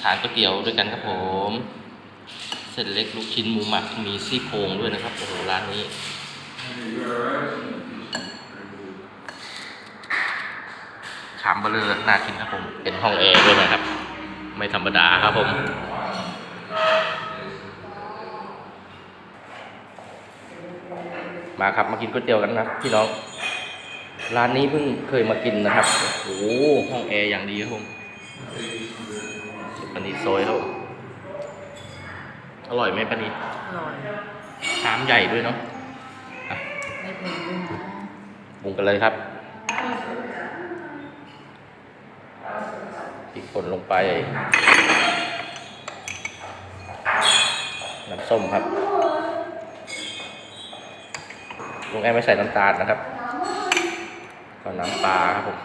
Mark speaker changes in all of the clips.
Speaker 1: ทานก๋วยเตี๋ยวด้วยกันครับผม เส้นเล็กลูกชิ้นหมูหมักมีซี่โครงด้วยนะครับโอ้โหร้านนี้ชามเบลอน่ากินครับผม เป็นห้องแอร์ด้วยนะครับ ไม่ธรรมดาครับผมมาครับมากินก๋วยเตี๋ยวกันนะพี่น้อง ร้านนี้เพิ่งเคยมากินนะครับ โอ้โหห้องแอร์อย่างดีครับผม ปานิดโซยครับผมอร่อยไหมปานิด
Speaker 2: อร่อย
Speaker 1: ชามใหญ่ด้วยเนาะอะ
Speaker 2: ไม่เป็นรุ่น
Speaker 1: ปรุงกันเลยครับพริกป่นลงไป น้ำส้มครับลุงแอมไม่ใส่น้ำตาลนะครับ ก็น้ำปลาครับผม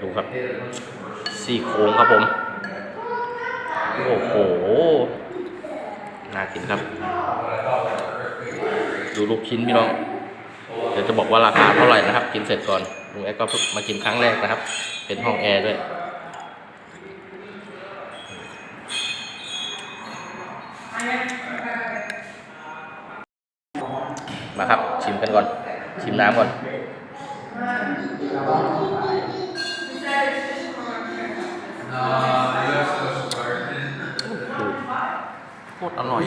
Speaker 1: ดูครับ ซี่โครงครับผม โอ้โห น่ากินครับ ดูลูกชิ้นพี่น้อง เดี๋ยวจะบอกว่าราคาเท่าไหร่นะครับ กินเสร็จก่อนลุงแอ๊กก็มากินครั้งแรกนะครับ เป็นห้องแอร์ด้วยมาครับ ชิมกันก่อน ชิมน้ำก่อน โคตรอร่อย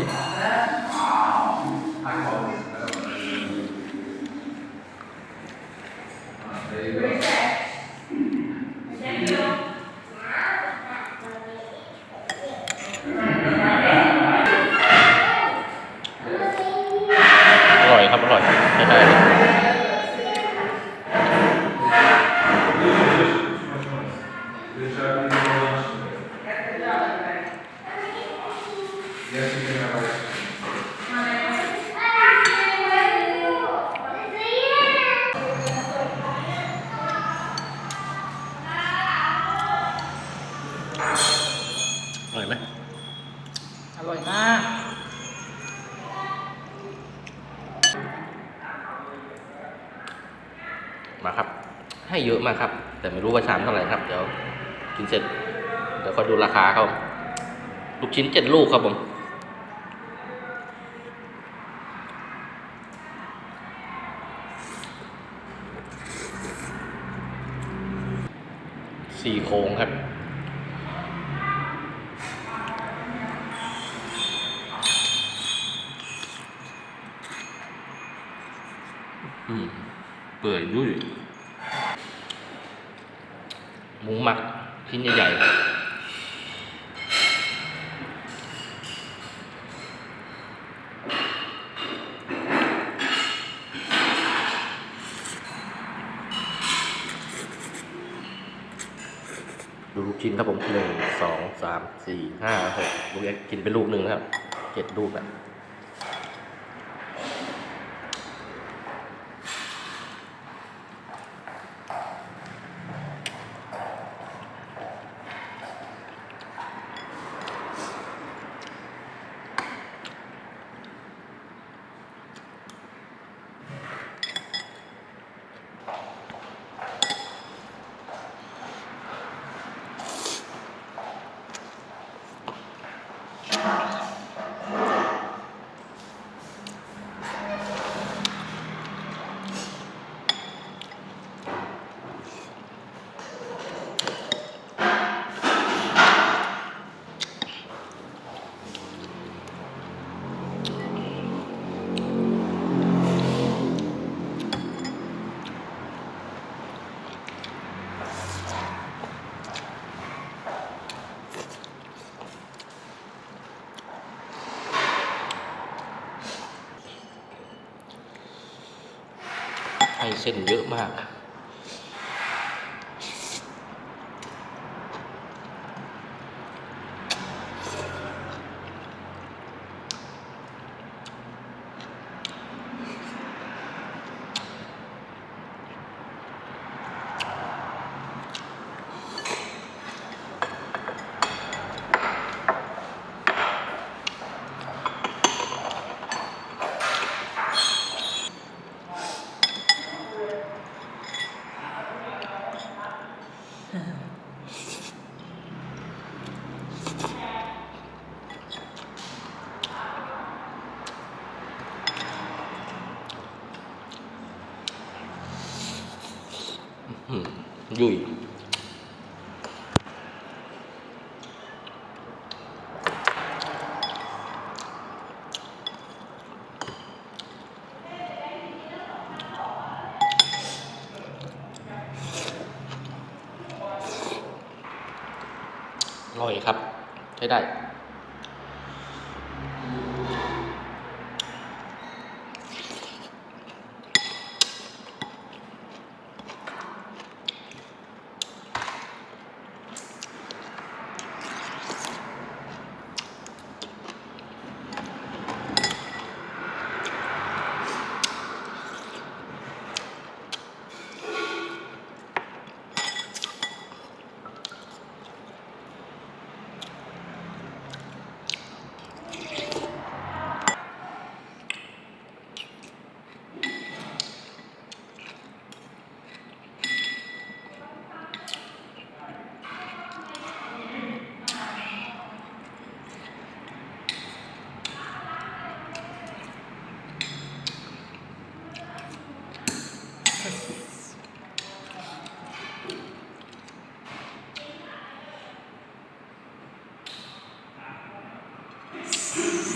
Speaker 1: อร่อยครับ อร่อยใช้ได้เลย อร่อยไหม
Speaker 2: อร่อยมาก
Speaker 1: มาครับ ให้เยอะมากครับ แต่ไม่รู้ว่าชามเท่าไหร่ครับ เดี๋ยว กินเสร็จ เดี๋ยวคอยดูราคาเขาลูกชิ้นเจ็ดลูกครับผม สี่โค้งครับ อืม เปื่อยยุ่ยหมูหมักชิ้นใหญ่ๆ ดูลูกชิ้นครับผมหนึ่งสองสามสี่ห้าหกลูกเอ็กกินไปลูกหนึ่งครับเจ็ดลูกอะ เส้นเยอะมาก ยุ่ยอร่อยครับ ใช้ได้
Speaker 2: แ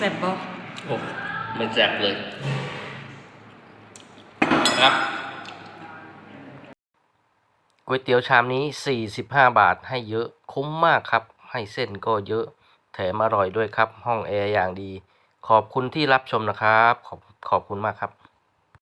Speaker 2: ซ่บบ่
Speaker 1: โอ้มันแสบเลยครับก๋วยเตี๋ยวชามนี้ 45 บาทให้เยอะคุ้มมากครับ ให้เส้นก็เยอะแถมอร่อยด้วยครับ ห้องแอร์อย่างดี ขอบคุณที่รับชมนะครับ ขอบขอบคุณมากครับ